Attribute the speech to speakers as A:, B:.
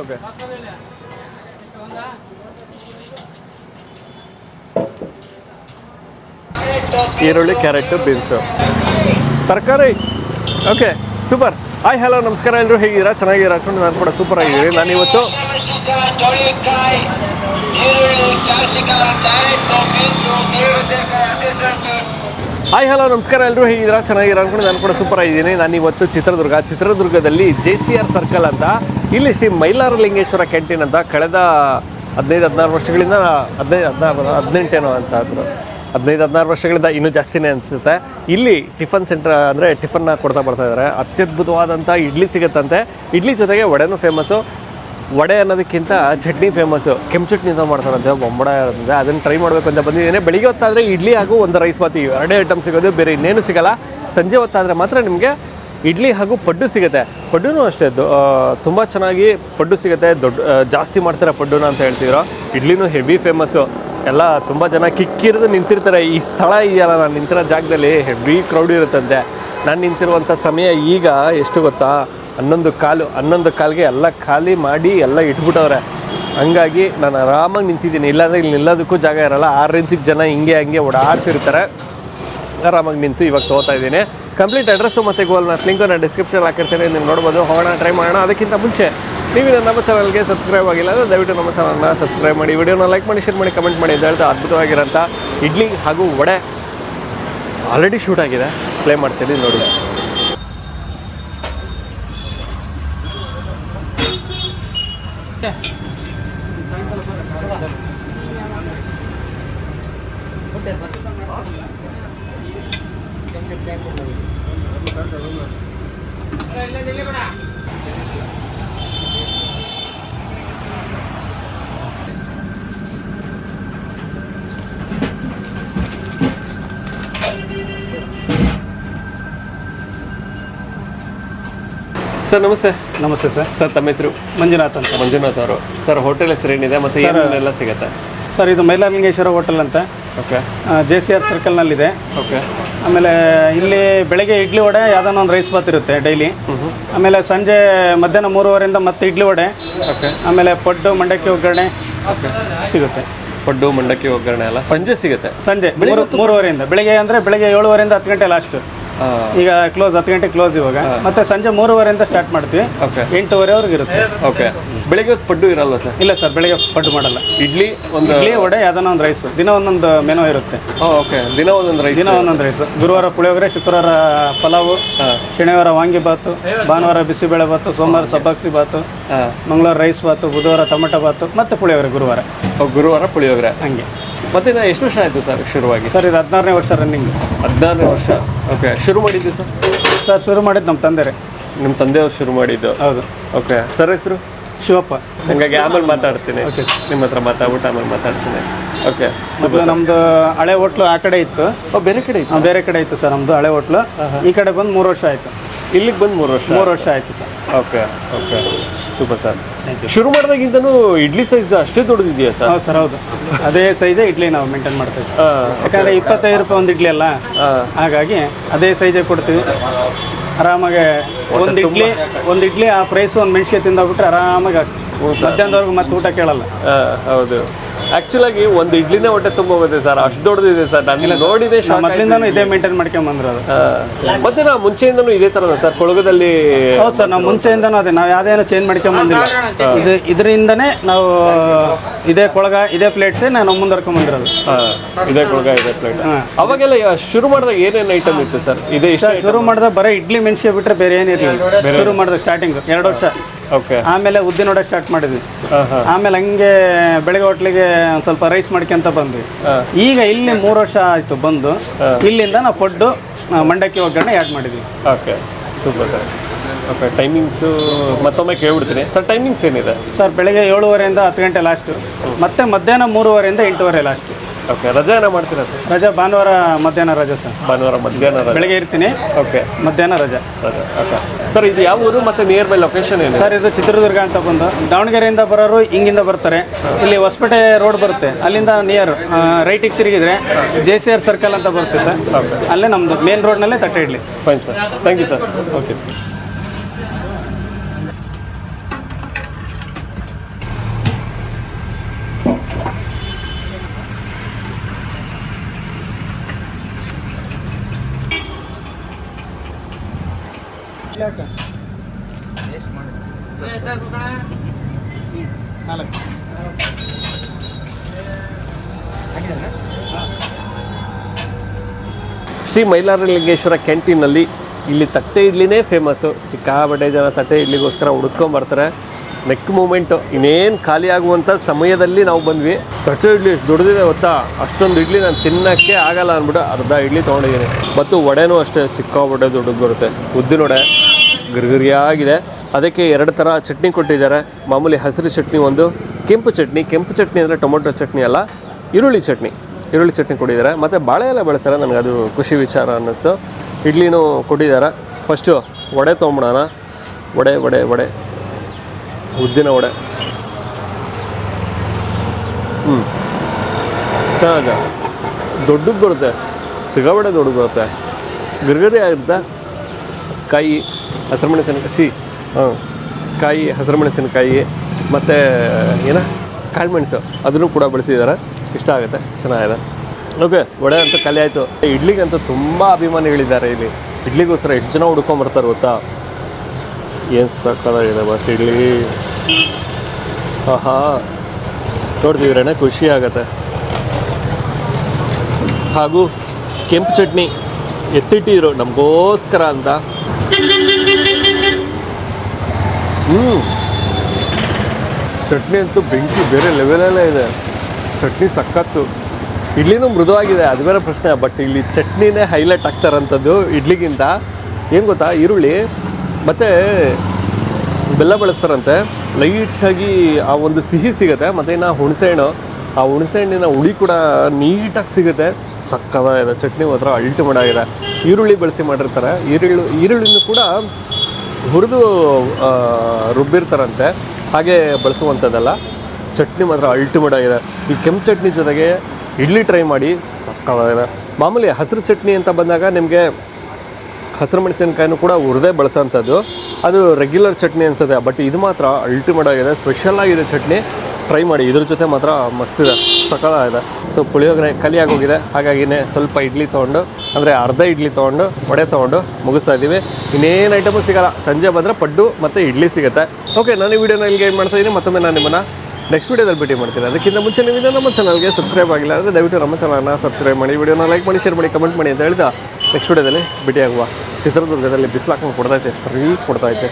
A: Okay ಈರುಳ್ಳಿ, carrot, beans. ತರಕಾರಿ. Okay super hi hello ನಮಸ್ಕಾರ ಎಲ್ಲರೂ ಹೇಗಿದ್ದೀರಾ? ಚೆನ್ನಾಗಿದ್ದೀರಾ ಹಾಕೊಂಡು ನಾನು ಕೂಡ ಸೂಪರ್ ಆಗಿದ್ದೀನಿ. ನಾನು ಇವತ್ತು ಹಾಯ್ ಹಲೋ ನಮಸ್ಕಾರ ಎಲ್ಲರೂ ಹೇಗಿದ್ದೀರಾ? ಚೆನ್ನಾಗಿರೋ ಅನ್ಕೊಂಡು ನಾನು ಕೂಡ ಸೂಪರ್ ಆಗಿದ್ದೀನಿ. ನಾನು ಇವತ್ತು ಚಿತ್ರದುರ್ಗ. ಚಿತ್ರದುರ್ಗದಲ್ಲಿ ಜೆ ಸಿ ಆರ್ ಸರ್ಕಲ್ ಅಂತ. ಇಲ್ಲಿ ಶ್ರೀ ಮೈಲಾರಲಿಂಗೇಶ್ವರ ಕ್ಯಾಂಟೀನ್ ಅಂತ ಕಳೆದ ಹದಿನೈದು, ಹದಿನಾರು ವರ್ಷಗಳಿಂದ ಹದಿನೈದು ಹದಿನಾರು, ಹದಿನೆಂಟೇನೋ ಅಂತ ಅಂದರು ಹದಿನೈದು, ಹದಿನಾರು ವರ್ಷಗಳಿಂದ ಇನ್ನೂ ಜಾಸ್ತಿನೇ ಅನಿಸುತ್ತೆ. ಇಲ್ಲಿ ಟಿಫನ್ ಸೆಂಟರ್ ಅಂದರೆ ಟಿಫನ್ನ ಕೊಡ್ತಾ ಬರ್ತಾ ಇದ್ದಾರೆ ಅತ್ಯದ್ಭುತವಾದಂಥ ಇಡ್ಲಿ ಸಿಗುತ್ತಂತೆ. ಇಡ್ಲಿ ಜೊತೆಗೆ ವಡೆನೂ ಫೇಮಸ್ಸು ವಡೆ ಅನ್ನೋದಕ್ಕಿಂತ ಚಟ್ನಿ ಫೇಮಸ್ಸು ಕೆಂಪು ಚಟ್ನಿ ಅಂತ ಮಾಡ್ತಾರಂತೆ ಬೊಂಬಡ ಇರುತ್ತೆ ಅದನ್ನು ಟ್ರೈ ಮಾಡಬೇಕು ಅಂತ ಬಂದಿದ್ದೇನೆ. ಬೆಳಿಗ್ಗೆ ಹೊತ್ತಾದರೆ ಇಡ್ಲಿ ಹಾಗೂ ಒಂದು ರೈಸ್ ಮಾತಿ ಎರಡೇ ಐಟಮ್ ಸಿಗೋದು, ಬೇರೆ ಇನ್ನೇನು ಸಿಗಲ್ಲ. ಸಂಜೆ ಹೊತ್ತಾದರೆ ಮಾತ್ರ ನಿಮಗೆ ಇಡ್ಲಿ ಹಾಗೂ ಪಡ್ಡು ಸಿಗುತ್ತೆ. ಪಡ್ಡುನೂ ಅಷ್ಟೇ ತುಂಬ ಚೆನ್ನಾಗಿ ಪಡ್ಡು ಸಿಗುತ್ತೆ. ದೊಡ್ಡ ಜಾಸ್ತಿ ಮಾಡ್ತಾರೆ ಪಡ್ಡುನ ಅಂತ ಹೇಳ್ತಿದ್ರು. ಇಡ್ಲಿನೂ ಹೆವಿ ಫೇಮಸ್ಸು ಎಲ್ಲ ತುಂಬ ಜನ ಕಿಕ್ಕಿರಿದು ನಿಂತಿರ್ತಾರೆ. ಈ ಸ್ಥಳ ಇದೆಯಲ್ಲ, ನಾನು ನಿಂತಿರೋ ಜಾಗದಲ್ಲಿ ಹೆವಿ ಕ್ರೌಡ್ ಇರುತ್ತಂತೆ. ನಾನು ನಿಂತಿರುವಂಥ ಸಮಯ ಈಗ ಎಷ್ಟು ಗೊತ್ತಾ? ಹನ್ನೊಂದು ಕಾಲು, ಹನ್ನೊಂದು ಕಾಲಿಗೆ ಎಲ್ಲ ಖಾಲಿ ಮಾಡಿ ಎಲ್ಲ ಇಟ್ಬಿಟ್ಟವ್ರೆ. ಹಂಗಾಗಿ ನಾನು ಆರಾಮಾಗಿ ನಿಂತಿದ್ದೀನಿ. ಇಲ್ಲಾಂದರೆ ಇಲ್ಲಿ ನಿಲ್ಲೋದಕ್ಕೂ ಜಾಗ ಇರಲ್ಲ. ಆ ರೇಂಜಿಗೆ ಜನ ಹಿಂಗೆ ಹಂಗೆ ಓಡಾಡ್ತಿರ್ತಾರೆ. ಆರಾಮಾಗಿ ನಿಂತು ಇವಾಗ ತೊಗೋತಾ ಇದ್ದೀನಿ. ಕಂಪ್ಲೀಟ್ ಅಡ್ರೆಸ್ಸು ಮತ್ತು ಗೋಲ್ ನಾನು ಲಿಂಕು ನಾನು ಡಿಸ್ಕ್ರಿಪ್ಷನ್ ಹಾಕಿರ್ತೀನಿ. ನೀವು ನೋಡ್ಬೋದು. ಹೋಗೋಣ ಟ್ರೈ ಮಾಡೋಣ. ಅದಕ್ಕಿಂತ ಮುಂಚೆ, ನೀವು ನಮ್ಮ ಚಾನಲ್ಗೆ ಸಬ್ಸ್ಕ್ರೈಬ್ ಆಗಿಲ್ಲ ಅಂದರೆ ದಯವಿಟ್ಟು ನಮ್ಮ ಚಾನಲ್ನ ಸಬ್ಸ್ಕ್ರೈಬ್ ಮಾಡಿ. ವಿಡಿಯೋನ ಲೈಕ್ ಮಾಡಿ ಶೇರ್ ಮಾಡಿ ಕಮೆಂಟ್ ಮಾಡಿ. ಅಂತ ಹೇಳ್ತಾ ಅದ್ಭುತವಾಗಿರೋಂಥ ಇಡ್ಲಿ ಹಾಗೂ ವಡೆ ಆಲ್ರೆಡಿ ಶೂಟ್ ಆಗಿದೆ. ಪ್ಲೇ ಮಾಡ್ತೀನಿ, ನೋಡಿ. ಸರ್ ನಮಸ್ತೆ.
B: ನಮಸ್ತೆ ಸರ್.
A: ಸರ್ ತಮ್ಮ ಹೆಸರು?
B: ಮಂಜುನಾಥ್ ಅಂತ.
A: ಮಂಜುನಾಥ್ ಅವರು. ಸರ್ ಹೋಟೆಲ್ ಹೆಸರು ಏನಿದೆ ಮತ್ತು ಏನೆಲ್ಲ ಸಿಗುತ್ತೆ?
B: ಸರ್ ಇದು ಮೈಲಾರಲಿಂಗೇಶ್ವರ ಹೋಟೆಲ್ ಅಂತ.
A: ಓಕೆ
B: ಜೆ ಸಿ ಆರ್ ಸರ್ಕಲ್ನಲ್ಲಿದೆ
A: ಓಕೆ
B: ಆಮೇಲೆ ಇಲ್ಲಿ ಬೆಳಗ್ಗೆ ಇಡ್ಲಿ ವಡೆ ಯಾವ್ದಾನ ಒಂದು ರೈಸ್ ಬಾತ್ ಇರುತ್ತೆ ಡೈಲಿ ಆಮೇಲೆ ಸಂಜೆ ಮಧ್ಯಾಹ್ನ ಮೂರುವರೆಯಿಂದ ಮತ್ತೆ ಇಡ್ಲಿ ವಡೆ.
A: ಓಕೆ
B: ಆಮೇಲೆ ಪಡ್ಡು ಮಂಡಕ್ಕಿ ಒಗ್ಗರಣೆ ಸಿಗುತ್ತೆ.
A: ಪಡ್ಡು ಮಂಡಕ್ಕಿ ಒಗ್ಗರಣೆ ಎಲ್ಲ ಸಂಜೆ ಸಿಗುತ್ತೆ.
B: ಸಂಜೆ ಮೂರು ಮೂರುವರೆಯಿಂದ. ಬೆಳಗ್ಗೆ ಅಂದರೆ ಬೆಳಗ್ಗೆ ಏಳುವರೆಯಿಂದ ಹತ್ತು ಗಂಟೆ ಲಾಸ್ಟ್ ಈಗ ಕ್ಲೋಸ್ ಹತ್ತು ಗಂಟೆ ಕ್ಲೋಸ್ ಇವಾಗ. ಮತ್ತೆ ಸಂಜೆ ಮೂರುವರೆಯಿಂದ ಸ್ಟಾರ್ಟ್ ಮಾಡ್ತೀವಿ. ಎಂಟೂವರೆವರೆಗೆ ಇರುತ್ತೆ.
A: ಓಕೆ ಬೆಳಿಗ್ಗೆ ಪಡ್ಡು ಇರಲ್ಲ ಸರ್?
B: ಇಲ್ಲ ಸರ್ ಬೆಳಗ್ಗೆ ಪಡ್ಡು ಮಾಡಲ್ಲ.
A: ಇಡ್ಲಿ ಒಂದು
B: ಇಡ್ಲಿ ವಡೆ ಯಾವ್ದಾನ ಒಂದು ರೈಸ್ ದಿನ ಒಂದೊಂದು ಮೆನು ಇರುತ್ತೆ.
A: ಓಕೆ ದಿನ ಒಂದೊಂದು ರೈಸ್
B: ದಿನ ಒಂದೊಂದು ರೈಸ್ ಗುರುವಾರ ಪುಳಿಯೋಗರೆ ಶುಕ್ರವಾರ ಪಲಾವು ಶನಿವಾರ ವಾಂಗಿ ಬಾತು ಭಾನುವಾರ ಬಿಸಿಬೇಳೆ ಬಾತು ಸೋಮವಾರ ಸಬ್ಬಾಕ್ಸಿ ಬಾತು ಮಂಗಳವಾರ ರೈಸ್ ಬಾತು ಬುಧವಾರ ಟೊಮೆಟೊ ಬಾತು ಮತ್ತೆ ಪುಳಿಯೋಗರೆ ಗುರುವಾರ.
A: ಗುರುವಾರ ಪುಳಿಯೋಗರೆ.
B: ಹಂಗೆ.
A: ಮತ್ತೆ ನಾ ಎಷ್ಟು ವರ್ಷ ಆಯಿತು ಸರ್ ಶುರುವಾಗಿ?
B: ಸರ್ ಇದು ಹದಿನಾರನೇ ವರ್ಷ ರನ್ನಿಂಗ್
A: ಹದಿನಾರನೇ ವರ್ಷ. ಓಕೆ ಶುರು ಮಾಡಿದ್ದು ಸರ್?
B: ಸರ್ ಶುರು ಮಾಡಿದ್ದು ನಮ್ಮ ತಂದೆರೆ.
A: ನಿಮ್ಮ ತಂದೆಯವ್ರು ಶುರು ಮಾಡಿದ್ದು?
B: ಹೌದು.
A: ಓಕೆ ಸರ್ ಹೆಸರು?
B: ಶಿವಪ್ಪ.
A: ಹಂಗಾಗಿ ಆಮೇಲೆ ಮಾತಾಡ್ತೀನಿ.
B: ಓಕೆ
A: ನಿಮ್ಮ ಹತ್ರ ಮಾತಾಡ್ಬಿಟ್ಟು ಆಮೇಲೆ ಮಾತಾಡ್ತೀನಿ. ಓಕೆ
B: ಮೊದಲು ನಮ್ದು ಹಳೆ ಹೋಟ್ಲು ಆ ಕಡೆ ಇತ್ತು.
A: ಬೇರೆ ಕಡೆ ಇತ್ತು?
B: ಬೇರೆ ಕಡೆ ಇತ್ತು ಸರ್ ನಮ್ದು ಹಳೆ ಹೋಟ್ಲು. ಈ ಕಡೆ ಬಂದು ಮೂರು ವರ್ಷ ಆಯಿತು.
A: ಇಲ್ಲಿಗೆ ಬಂದು ಮೂರು ವರ್ಷ
B: ಮೂರು ವರ್ಷ ಆಯಿತು sir.
A: Okay okay super sir ಶುರು ಮಾಡಿದಾಗಿಂತನೂ ಇಡ್ಲಿ ಸೈಜ್ ಅಷ್ಟೇ ದೊಡ್ಡದಿದೆಯಾ ಸರ್?
B: ಹೌದು ಸರ್ ಹೌದು. ಅದೇ ಸೈಜೇ ಇಡ್ಲಿ ನಾವು ಮೇಂಟೈನ್
A: ಮಾಡ್ತೀವಿ.
B: ಯಾಕಂದರೆ ಇಪ್ಪತ್ತೈದು ರೂಪಾಯಿ ಒಂದು ಇಡ್ಲಿ ಅಲ್ಲ? ಹಾಗಾಗಿ ಅದೇ ಸೈಜೇ ಕೊಡ್ತೀವಿ. ಆರಾಮಾಗಿ ಒಂದು ಇಡ್ಲಿ ಒಂದು ಇಡ್ಲಿ ಆ ಪ್ರೈಸ್ ಒಂದು ಮೆಣಸಿಗೆ ತಿಂದೋಗ್ಬಿಟ್ರೆ ಆರಾಮಾಗಿ ಮಧ್ಯಾಹ್ನದವರೆಗೂ ಮತ್ತೆ ಊಟ ಕೇಳಲ್ಲ.
A: ಹೌದು. ಆಕ್ಚುಲ್ ಆಗಿ ಒಂದು ಇಡ್ಲಿನೇ ಹೊಟ್ಟೆ ತುಂಬ ಹೋಗುತ್ತೆ ಸರ್. ಅಷ್ಟು ದೊಡ್ಡದಿದೆ ಸರ್. ನಾನು ನೋಡಿದೆ
B: ಮೊದಲಿಂದನೂ ಇದೇ ಮೇಂಟೈನ್ ಮಾಡ್ಕೊಂಡ್ ಬಂದಿರೋದು
A: ಮತ್ತೆ ನಾವು ಮುಂಚೆಯಿಂದನೂ ಇದೇ ಥರದ ಸರ್ ಕೊಳಗದಲ್ಲಿ
B: ಹೌದು ಸರ್ ನಾವು ಮುಂಚೆಯಿಂದನೂ ಅದೇ ನಾವು ಯಾವುದೇನೋ ಚೇಂಜ್ ಮಾಡ್ಕೊಂಡ್ ಬಂದಿಲ್ಲ. ಇದು ಇದರಿಂದನೇ ನಾವು ಇದೇ ಕೊಳಗ ಇದೇ ಪ್ಲೇಟ್ಸೇ ನಾನು ಮುಂದರ್ಕೊಂಡ್ ಬಂದಿರೋದು.
A: ಹಾ, ಇದೇ ಕೊಳಗ ಇದೆ ಪ್ಲೇಟ್. ಅವಾಗೆಲ್ಲ ಯಾ- ಶುರು ಮಾಡಿದಾಗ ಏನೇನು ಐಟಮ್ ಇತ್ತು ಸರ್? ಇದೇ ಇಷ್ಟ
B: ಶುರು ಮಾಡಿದಾಗ ಬರೀ ಇಡ್ಲಿ ಮೆಣಸಿಗೆ ಬಿಟ್ಟರೆ ಬೇರೆ ಏನಿರಲಿಲ್ಲ ಶುರು ಮಾಡಿದಾಗ ಸ್ಟಾರ್ಟಿಂಗ್ ಎರಡು ವರ್ಷ.
A: ಓಕೆ.
B: ಆಮೇಲೆ ಉದ್ದಿನ ವಡೆ ಸ್ಟಾರ್ಟ್ ಮಾಡಿದ್ವಿ ಆಮೇಲೆ ಹಂಗೆ ಬೆಳಗ್ಗೆ ಹೋಟ್ಲಿಗೆ ಒಂದು ಸ್ವಲ್ಪ ರೈಸ್ ಮಾಡ್ಕೊಂತ ಬಂದ್ವಿ. ಈಗ ಇಲ್ಲಿ ಮೂರು ವರ್ಷ ಆಯಿತು ಬಂದು. ಇಲ್ಲಿಂದ ನಾವು ಫುಡ್ಡು ಮಂಡಕ್ಕಿ ಒಗ್ಗರಣೆ ಆ್ಯಡ್ ಮಾಡಿದ್ವಿ.
A: Okay. Super sir. Okay timings ಮತ್ತೊಮ್ಮೆ ಕೇಳ್ಬಿಡ್ತೀನಿ. ಸರ್ ಟೈಮಿಂಗ್ಸ್ ಏನಿದೆ?
B: ಸರ್ ಬೆಳಗ್ಗೆ ಏಳುವರೆಯಿಂದ ಹತ್ತು ಗಂಟೆ ಲಾಸ್ಟು ಮತ್ತೆ ಮಧ್ಯಾಹ್ನ ಮೂರುವರೆಯಿಂದ ಎಂಟೂವರೆ ಲಾಸ್ಟು
A: ಓಕೆ ರಜೆ ಏನೋ ಮಾಡ್ತೀರಾ ಸರ್
B: ರಜಾ ಭಾನುವಾರ ಮಧ್ಯಾಹ್ನ ರಜಾ ಸರ್
A: ಭಾನುವಾರ ಮಧ್ಯಾಹ್ನ ರಜೆ.
B: ಬೆಳಗ್ಗೆ ಇರ್ತೀನಿ.
A: ಓಕೆ
B: ಮಧ್ಯಾಹ್ನ ರಜಾ.
A: ರಜೆ ಓಕೆ ಸರ್ ಇದು ಯಾವ ಊರು ಮತ್ತು ನಿಯರ್ ಬೈ ಲೊಕೇಶನ್ ಏನು?
B: ಸರ್ ಇದು ಚಿತ್ರದುರ್ಗ ಅಂತ ಬಂದು ದಾವಣಗೆರೆಯಿಂದ ಬರೋರು ಹಿಂಗಿಂದ ಬರ್ತಾರೆ. ಇಲ್ಲಿ ಹೊಸಪೇಟೆ ರೋಡ್ ಬರುತ್ತೆ. ಅಲ್ಲಿಂದ ನಿಯರ್ ರೈಟಿಗೆ ತಿರುಗಿದ್ರೆ ಜೆ ಸಿ ಆರ್ ಸರ್ಕಲ್ ಅಂತ ಬರುತ್ತೆ ಸರ್ ಅಲ್ಲೇ ನಮ್ಮದು ಮೇನ್ ರೋಡ್ನಲ್ಲೇ ತಟ್ಟೆ idli.
A: Fine sir thank you sir okay sir Shri Mailaralingeshwara ಕ್ಯಾಂಟೀನಲ್ಲಿ ಇಲ್ಲಿ ತಟ್ಟೆ ಇಡ್ಲಿನೇ ಫೇಮಸ್ಸು ಸಿಕ್ಕಾಪಟ್ಟೆ ಜನ ತಟ್ಟೆ ಇಡ್ಲಿಗೋಸ್ಕರ ಹುಡ್ಕೊಂಬರ್ತಾರೆ ನೆಕ್ ಮೂಮೆಂಟು, ಇನ್ನೇನು ಖಾಲಿ ಆಗುವಂಥ ಸಮಯದಲ್ಲಿ ನಾವು ಬಂದ್ವಿ. ತಟ್ಟೆ ಇಡ್ಲಿ ಎಷ್ಟು ದೊಡ್ಡದಿದೆ ಗೊತ್ತಾ? ಅಷ್ಟೊಂದು ಇಡ್ಲಿ ನಾನು ತಿನ್ನೋಕ್ಕೆ ಆಗಲ್ಲ ಅಂದ್ಬಿಟ್ಟು ಅರ್ಧ ಇಡ್ಲಿ ತೊಗೊಂಡಿದ್ದೀನಿ. ಮತ್ತು ವಡೆನೂ ಅಷ್ಟೇ, ಸಿಕ್ಕಾಪಟ್ಟೆ ದೊಡ್ಡದು ಬರುತ್ತೆ. ಉದ್ದಿನ ವಡೆ. ಗರ್ಗರಿಯಾಗಿದೆ. ಅದಕ್ಕೆ ಎರಡು ಥರ ಚಟ್ನಿ ಕೊಟ್ಟಿದ್ದಾರೆ. ಮಾಮೂಲಿ ಹಸಿರು ಚಟ್ನಿ ಒಂದು, ಕೆಂಪು ಚಟ್ನಿ. ಕೆಂಪು ಚಟ್ನಿ ಅಂದರೆ ಟೊಮೊಟೊ ಚಟ್ನಿ ಅಲ್ಲ, ಈರುಳ್ಳಿ ಚಟ್ನಿ. ಈರುಳ್ಳಿ ಚಟ್ನಿ ಕೊಟ್ಟಿದ್ದಾರೆ. ಮತ್ತು ಬಾಳೆ ಎಲ್ಲ ಬೆಳೆಸ್ತಾರೆ. ನನಗೆ ಅದು ಖುಷಿ ವಿಚಾರ ಅನ್ನಿಸ್ತು. ಇಡ್ಲಿನೂ ಕೊಟ್ಟಿದ್ದಾರೆ. ಫಸ್ಟು ವಡೆ ತೊಗೊಂಬಿಡೋಣ. ವಡೆ ವಡೆ ವಡೆ. ಉದ್ದಿನ ವಡೆ. ಹ್ಞೂ ಚೆನ್ನಾಗ ದೊಡ್ಡದು ಬರುತ್ತೆ. ಸಿಗಬಡೆ ದೊಡ್ಡದು ಬರುತ್ತೆ. ಗಿರ್ಗರಿ ಆಗುತ್ತೆ ಕಾಯಿ ಹಸಿರು ಮೆಣಸಿನಕಾಯಿ ಚಿ ಹಾಂ. ಕಾಯಿ ಹಸಿರು ಮೆಣಸಿನಕಾಯಿ ಮತ್ತು, ಏನ? ಕಾಳುಮೆಣಸು. ಅದನ್ನು ಕೂಡ ಬಳಸಿದ್ದಾರೆ. ಇಷ್ಟ ಆಗುತ್ತೆ. ಚೆನ್ನಾಗಿದೆ. ಓಕೆ, ವಡೆ ಅಂತೂ ಖಾಲಿ ಆಯಿತು. ಇಡ್ಲಿಗಂತೂ ತುಂಬ ಅಭಿಮಾನಿಗಳಿದ್ದಾರೆ ಇಲ್ಲಿ. ಇಡ್ಲಿಗೋಸ್ಕರ ಎಷ್ಟು ಜನ ಹುಡ್ಕೊಂಬರ್ತಾರೆ ಗೊತ್ತಾ? ಏನು ಸಕ್ಕದಾಗಿದೆ ಬಸ್ ಇಡ್ಲಿ. ಆಹಾ. ನೋಡ್ತಿದ್ರೇ ಖುಷಿ ಆಗುತ್ತೆ. ಹಾಗೂ ಕೆಂಪು ಚಟ್ನಿ ಎತ್ತಿಟ್ಟಿದ್ರು. ನಮಗೋಸ್ಕರ ಅಂತ. ಹ್ಞೂ ಚಟ್ನಿ ಅಂತೂ ಬೆಂಕಿ ಬೇರೆ ಲೆವೆಲಲ್ಲೇ ಇದೆ. ಚಟ್ನಿ ಸಕ್ಕತ್ತು ಇಡ್ಲಿನೂ ಮೃದುವಾಗಿದೆ, ಅದು ಬೇರೆ ಪ್ರಶ್ನೆ. ಬಟ್ ಇಲ್ಲಿ ಚಟ್ನಿನೇ ಹೈಲೈಟ್ ಆಗ್ತಾರಂಥದ್ದು ಇಡ್ಲಿಗಿಂತ. ಏನು ಗೊತ್ತಾ? ಈರುಳ್ಳಿ, ಮತ್ತು ಬೆಲ್ಲ ಬಳಸ್ತಾರಂತೆ. ಲೈಟಾಗಿ ಆ ಒಂದು ಸಿಹಿ ಸಿಗುತ್ತೆ, ಮತ್ತು ಇನ್ನು ಹುಣಸೆಹಣ್ಣು. ಆ ಹುಣಸೆಹಣ್ಣಿನ ಹುಳಿ ಕೂಡ ನೀಟಾಗಿ ಸಿಗುತ್ತೆ. ಸಕ್ಕದಾಗಿದೆ ಚಟ್ನಿ ಮಾತ್ರ ಅಲ್ಟಿಮೇಟ್ ಆಗಿದೆ. ಈರುಳ್ಳಿ ಬಳಸಿ ಮಾಡಿರ್ತಾರೆ. ಈರುಳ್ಳಿ, ಈರುಳ್ಳಿನೂ ಕೂಡ ಹುರಿದು ರುಬ್ಬಿರ್ತಾರಂತೆ. ಹಾಗೆ ಬಳಸುವಂಥದ್ದಲ್ಲ. ಚಟ್ನಿ ಮಾತ್ರ ಅಲ್ಟಿಮೇಟ್ ಆಗಿದೆ. ಈ ಕೆಂಪು ಚಟ್ನಿ ಜೊತೆಗೆ ಇಡ್ಲಿ ಟ್ರೈ ಮಾಡಿ ಸಕ್ಕವಾಗಿದೆ ಮಾಮೂಲಿ ಹಸಿರು ಚಟ್ನಿ ಅಂತ ಬಂದಾಗ ನಿಮಗೆ ಹಸಿರು ಮೆಣಸಿನಕಾಯಿನೂ ಕೂಡ ಹುರಿದೇ ಬಳಸೋಂಥದ್ದು. ಅದು ರೆಗ್ಯುಲರ್ ಚಟ್ನಿ ಅನ್ಸುತ್ತೆ ಬಟ್ ಇದು ಮಾತ್ರ ಅಲ್ಟಿಮೇಟ್ ಆಗಿದೆ. ಸ್ಪೆಷಲ್ ಆಗಿದೆ ಚಟ್ನಿ. ಟ್ರೈ ಮಾಡಿ, ಇದ್ರ ಜೊತೆ ಮಾತ್ರ ಮಸ್ತಿದೆ ಇದೆ ಸೊ ಪುಳಿಯೋಗರೆ ಖಾಲಿ ಆಗೋಗಿದೆ. ಹಾಗಾಗಿನೇ ಸ್ವಲ್ಪ ಇಡ್ಲಿ ತೊಗೊಂಡು, ಅಂದರೆ ಅರ್ಧ ಇಡ್ಲಿ ತೊಗೊಂಡು, ವಡೆ ತೊಗೊಂಡು ಮುಗಿಸ್ತಾ ಇದ್ದೀವಿ ಇನ್ನೇನು ಐಟಮು ಸಿಗಲ್ಲ. ಸಂಜೆ ಬಂದರೆ ಪಡ್ಡು ಮತ್ತು ಇಡ್ಲಿ ಸಿಗುತ್ತೆ. ಓಕೆ ನಾನು ಈ ವಿಡಿಯೋನ ಇಲ್ಲಿಗೆ ಏನು ಮಾಡ್ತಾ ಇದ್ದೀನಿ ಮತ್ತೊಮ್ಮೆ ನಾನು ನಿಮ್ಮನ್ನು ನೆಕ್ಸ್ಟ್ ವೀಡಿಯೋದಲ್ಲಿ ಭೇಟಿ ಮಾಡ್ತೀನಿ. ಅದಕ್ಕಿಂತ ಮುಂಚೆ ನೀವು ನಮ್ಮ ಚಾನಲ್ಗೆ ಸಬ್ಸ್ಕ್ರೈಬ್ ಆಗಿಲ್ಲ ಅಂದರೆ ದಯವಿಟ್ಟು ನಮ್ಮ ಚಾನಲ್ನ ಸಬ್ಸ್ಕ್ರೈಬ್ ಮಾಡಿ. ವಿಡಿಯೋನ ಲೈಕ್ ಮಾಡಿ ಶೇರ್ ಮಾಡಿ ಕಮೆಂಟ್ ಮಾಡಿ ಅಂತ ಹೇಳ್ತಾ ನೆಕ್ಸ್ಟ್ ವೀಡಿಯೋದಲ್ಲಿ ಭೇಟಿಯಾಗುವ ಚಿತ್ರದುರ್ಗದಲ್ಲಿ ಬಿಸಿಲಾಕೊಂಡು ಕೊಡ್ತೈತೆ ಸರಿ ಕೊಡ್ತೈತೆ